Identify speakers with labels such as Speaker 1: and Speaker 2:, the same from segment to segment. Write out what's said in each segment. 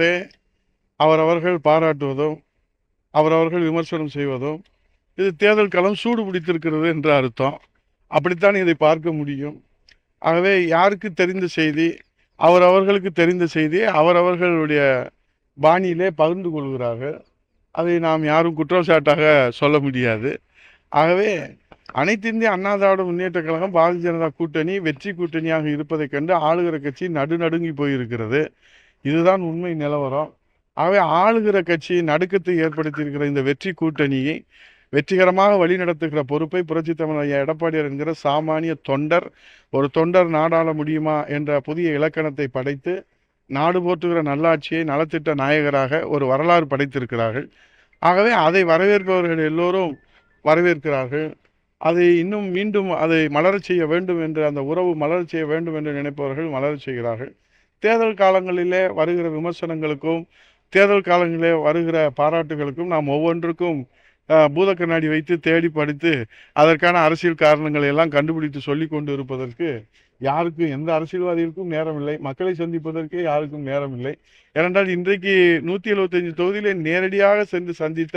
Speaker 1: கழகத்திலே அவரவர்கள் பாராட்டுவதும் அவரவர்கள் விமர்சனம் செய்வதும் இது தேர்தல் களம் சூடு பிடித்திருக்கிறது என்று அர்த்தம். அப்படித்தான் இதை பார்க்க முடியும். ஆகவே யாருக்கு தெரிந்த செய்தி அவரவர்களுக்கு தெரிந்த செய்தியை அவரவர்களுடைய பாணியிலே பகிர்ந்து கொள்கிறார்கள். அதை நாம் யாரும் குற்றச்சாட்டாக சொல்ல முடியாது. ஆகவே அனைத்து இந்திய அண்ணா திராவிட முன்னேற்ற கழகம் பாரதிய ஜனதா கூட்டணி வெற்றி கூட்டணியாக இருப்பதைக் கண்டு ஆளுகிற கட்சி நடுநடுங்கி போயிருக்கிறது. இதுதான் உண்மை நிலவரம். ஆகவே ஆளுகிற கட்சி நடுக்கத்தை ஏற்படுத்தியிருக்கிற இந்த வெற்றி கூட்டணியை வெற்றிகரமாக வழிநடத்துகிற பொறுப்பை புரட்சி தமிழ் ஐயா எடப்பாடியார் என்கிற சாமானிய தொண்டர் ஒரு தொண்டர் நாடாள முடியுமா என்ற புதிய இலக்கணத்தை படைத்து நாடு போற்றுகிற நல்லாட்சியை நலத்திட்ட நாயகராக ஒரு வரலாறு படைத்திருக்கிறார்கள். ஆகவே அதை வரவேற்பவர்கள் எல்லோரும் வரவேற்கிறார்கள். அதை இன்னும் மீண்டும் அதை மலரச் செய்ய வேண்டும் என்று அந்த உறவு மலரச் செய்ய வேண்டும் என்று நினைப்பவர்கள் மலரச் செய்கிறார்கள். தேர்தல் காலங்களிலே வருகிற விமர்சனங்களுக்கும் தேர்தல் காலங்களிலே வருகிற பாராட்டுகளுக்கும் நாம் ஒவ்வொன்றுக்கும் பூத கண்ணாடி வைத்து தேடி படித்து அதற்கான அரசியல் காரணங்களை எல்லாம் கண்டுபிடித்து சொல்லி கொண்டு இருப்பதற்கு யாருக்கும் எந்த அரசியல்வாதிகளுக்கும் நேரம் இல்லை மக்களை சந்திப்பதற்கே யாருக்கும் நேரம் இல்லை ஏனென்றால் இன்றைக்கு நூற்றி எழுபத்தஞ்சு தொகுதியிலே நேரடியாக சென்று சந்தித்த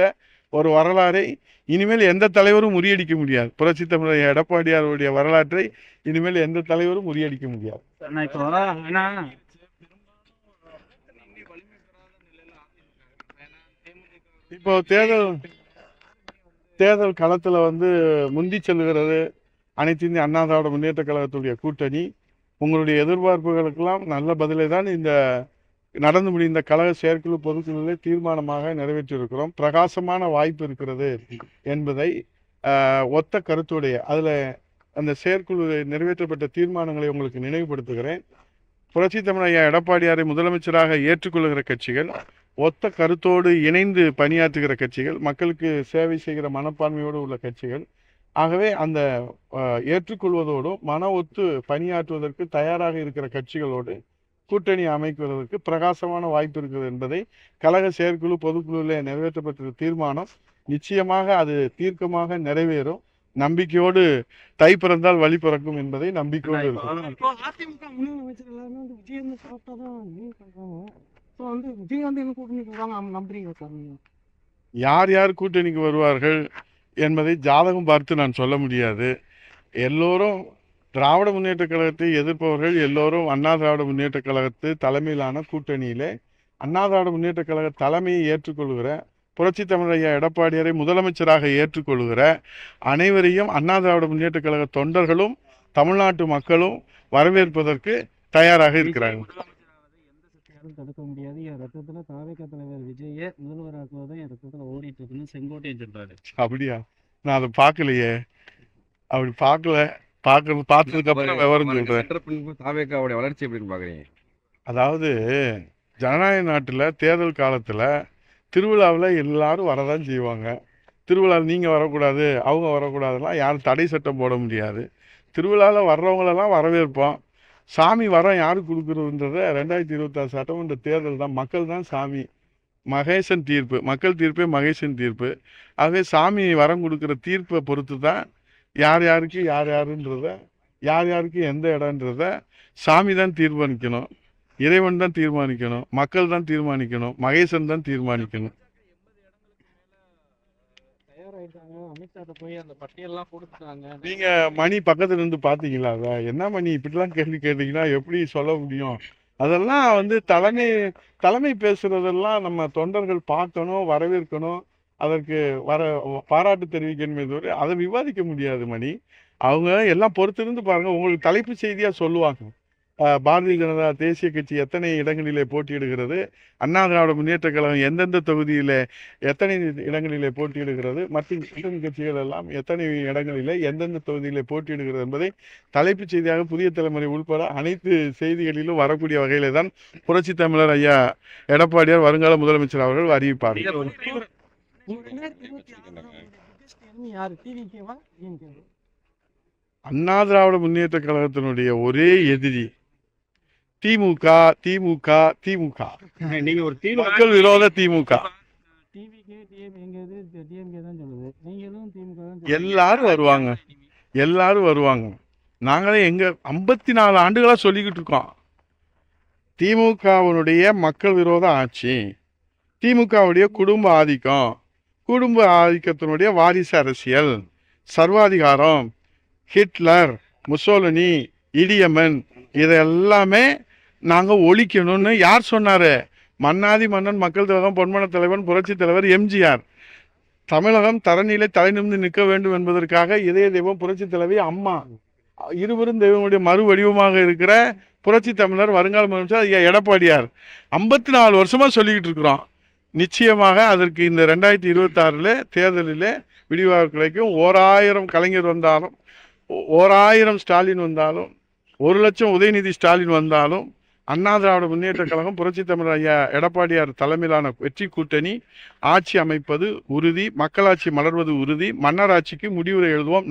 Speaker 1: ஒரு வரலாறை இனிமேல் எந்த தலைவரும் முறியடிக்க முடியாது. புரட்சி தமிழர் எடப்பாடியாருடைய வரலாற்றை இனிமேல் எந்த தலைவரும் முறியடிக்க முடியாது
Speaker 2: அண்ணா இப்போ
Speaker 1: தேர்தல் தேர்தல் களத்தில் வந்து முந்தி செல்லுகிறது அனைத்து இந்திய அண்ணா திராவிட முன்னேற்ற கழகத்துடைய கூட்டணி. உங்களுடைய எதிர்பார்ப்புகளுக்கெல்லாம் நல்ல பதிலை தான் இந்த நடந்து முடிந்த கழக செயற்குழு பொதுக்குழுவிலே தீர்மானமாக நிறைவேற்றியிருக்கிறோம். பிரகாசமான வாய்ப்பு இருக்கிறது என்பதை ஒத்த கருத்துடைய அதில் அந்த செயற்குழு நிறைவேற்றப்பட்ட தீர்மானங்களை உங்களுக்கு நினைவுபடுத்துகிறேன். புரட்சி தமிழ் ஐயா எடப்பாடியாரை முதலமைச்சராக ஏற்றுக்கொள்கிற கட்சிகள் ஒத்த கருத்தோடு இணைந்து பணியாற்றுகிற கட்சிகள் மக்களுக்கு சேவை செய்கிற மனப்பான்மையோடு உள்ள கட்சிகள். ஆகவே அந்த ஏற்றுக்கொள்வதோடும் மன ஒத்து பணியாற்றுவதற்கு தயாராக இருக்கிற கட்சிகளோடு கூட்டணி அமைக்குவதற்கு பிரகாசமான வாய்ப்பு இருக்கிறது என்பதை கழக செயற்குழு பொதுக்குழுவில் நிறைவேற்றப்பட்ட தீர்மானம் நிச்சயமாக அது தீர்க்கமாக நிறைவேறும். நம்பிக்கையோடு தை பிறந்தால் வழி பிறக்கும் என்பதை நம்பிக்கையோடு இருக்கும்
Speaker 3: ஸோ வந்து விஜய் வந்து என்ன கூட்டணி போவாங்க நம்புறீங்க சார்
Speaker 1: யார் யார் கூட்டணிக்கு வருவார்கள் என்பதை ஜாதகம் பார்த்து நான் சொல்ல முடியாது. எல்லோரும் திராவிட முன்னேற்ற கழகத்தை எதிர்ப்பவர்கள் எல்லோரும் அண்ணா திராவிட முன்னேற்ற கழகத்து தலைமையிலான கூட்டணியிலே அண்ணா திராவிட முன்னேற்ற கழக தலைமையை ஏற்றுக்கொள்கிற புரட்சி தமிழையா எடப்பாடியரை முதலமைச்சராக ஏற்றுக்கொள்கிற அனைவரையும் அண்ணா திராவிட முன்னேற்ற கழக தொண்டர்களும் தமிழ்நாட்டு மக்களும் வரவேற்பதற்கு தயாராக இருக்கிறார்கள்.
Speaker 2: யாரும் தடுக்க முடியாது. என் ரத்தத்துல தாவேக தலைவர் விஜய முதல்வராக்குவதும் என் ரத்தத்துல ஓடிட்டு இருக்குன்னு செங்கோட்டையன் சொல்றாரு.
Speaker 1: அப்படியா? நான் அதை பார்க்கலையே. அப்படி பார்க்கல. பார்க்கறது பார்த்ததுக்கு அப்புறம் விவரம் சொல்றேன்.
Speaker 4: தாவேக்காவுடைய வளர்ச்சி எப்படின்னு பாக்குறீங்க.
Speaker 1: அதாவது ஜனநாயக நாட்டில் தேர்தல் காலத்தில் திருவிழாவில் எல்லாரும் வரதான் செய்வாங்க. திருவிழாவில் நீங்கள் வரக்கூடாது அவங்க வரக்கூடாதுலாம் யாரும் தடை சட்டம் போட முடியாது. திருவிழாவில் வர்றவங்களெல்லாம் வரவேற்போம். சாமி வரம் யாருக்கு கொடுக்குறதுன்றத ரெண்டாயிரத்தி இருபத்தாறு சட்டமன்ற தேர்தல் தான். மக்கள் தான் சாமி. மகேசன் தீர்ப்பு. மக்கள் தீர்ப்பே மகேசன் தீர்ப்பு. ஆகவே சாமி வரம் கொடுக்குற தீர்ப்பை பொறுத்து தான் யார் யாருக்கு யார் யாருன்றத யார் யாருக்கு எந்த இடன்றத சாமி தான் தீர்மானிக்கணும். இறைவன் தான் தீர்மானிக்கணும். மக்கள் தான் தீர்மானிக்கணும். மகேசன் தான் தீர்மானிக்கணும்.
Speaker 2: போய் அந்த பட்டியல்லாம் கொடுத்துட்டாங்க.
Speaker 1: நீங்க மணி பக்கத்துல இருந்து பாத்தீங்களா அத? என்ன மணி? இப்படிலாம் கேள்வி கேட்டீங்கன்னா எப்படி சொல்ல முடியும்? அதெல்லாம் வந்து தலைமை தலைமை பேசுறதெல்லாம் நம்ம தொண்டர்கள் பார்க்கணும் வரவேற்கணும். அதற்கு வர பாராட்டு தெரிவிக்கணுமே தவிர அதை விவாதிக்க முடியாது மணி. அவங்க எல்லாம் பொறுத்திருந்து பாருங்க உங்களுக்கு தலைப்பு செய்தியா சொல்லுவாங்க. பாரதிய ஜனதா தேசிய கட்சி எத்தனை இடங்களிலே போட்டியிடுகிறது அண்ணா திராவிட முன்னேற்ற கழகம் எந்தெந்த தொகுதியிலே எத்தனை இடங்களிலே போட்டியிடுகிறது மற்றும் கூட்டணி கட்சிகள் எல்லாம் எத்தனை இடங்களிலே எந்தெந்த தொகுதியிலே போட்டியிடுகிறது என்பதை தலைப்புச் செய்தியாக புதிய தலைமுறை உள்பட அனைத்து செய்திகளிலும் வரக்கூடிய வகையிலே தான் புரட்சி தமிழர் ஐயா எடப்பாடியார் வருங்கால முதலமைச்சர் அவர்கள்
Speaker 3: டிஎம்கேவா
Speaker 1: அண்ணா திராவிட முன்னேற்ற கழகத்தினுடைய ஒரே எதிரி திமுக திமுக திமுக.
Speaker 2: நீங்க ஒரு
Speaker 1: மக்கள் விரோத திமுக.
Speaker 2: டிவிகே டிஎம் எங்க டிஎம்கே தான் சொல்லுது. நீங்களும் திமுக தான்
Speaker 1: எல்லாரும் வருவாங்க. எல்லாரும் வருவாங்க. நாங்களே எங்க ஐம்பத்தி நாலு ஆண்டுகளா சொல்லிக்கிட்டு இருக்கோம். திமுகவினுடைய மக்கள் விரோத ஆட்சி திமுகவுடைய குடும்ப ஆதிக்கம் குடும்ப ஆதிக்கத்தினுடைய வாரிசு அரசியல் சர்வாதிகாரம் ஹிட்லர் முசோலினி இடியமன் இதையெல்லாமே நாங்கள் ஒழிக்கணும்னு யார் சொன்னார்? மன்னாதி மன்னன் மக்கள் தலைவன் பொன்மன தலைவன் புரட்சி தலைவர் எம்ஜிஆர். தமிழகம் தரணியிலே தலைநிமிந்து நிற்க வேண்டும் என்பதற்காக இதய தெய்வம் புரட்சி தலைவி அம்மா இருவரும் தெய்வங்களுடைய மறு வடிவமாக இருக்கிற புரட்சி தமிழர் வருங்கால முதலமைச்சர் ஐயா எடப்பாடியார். ஐம்பத்தி நாலு வருஷமாக சொல்லிக்கிட்டு இருக்கிறோம். நிச்சயமாக அதற்கு இந்த ரெண்டாயிரத்தி இருபத்தாறில் தேர்தலில் விடிவாக கிடைக்கும் ஓராயிரம் கலைஞர் வந்தாலும் ஓராயிரம் ஸ்டாலின் வந்தாலும் ஒரு லட்சம் உதயநிதி ஸ்டாலின் வந்தாலும் அண்ணா திராவிட முன்னேற்ற கழகம் புரட்சி தமிழர் ஐயா எடப்பாடியார் தலைமையிலான வெற்றி கூட்டணி ஆட்சி அமைப்பது உறுதி மக்களாட்சி மலர்வது உறுதி மன்னராட்சிக்கு முடிவுரை எழுதுவோம்.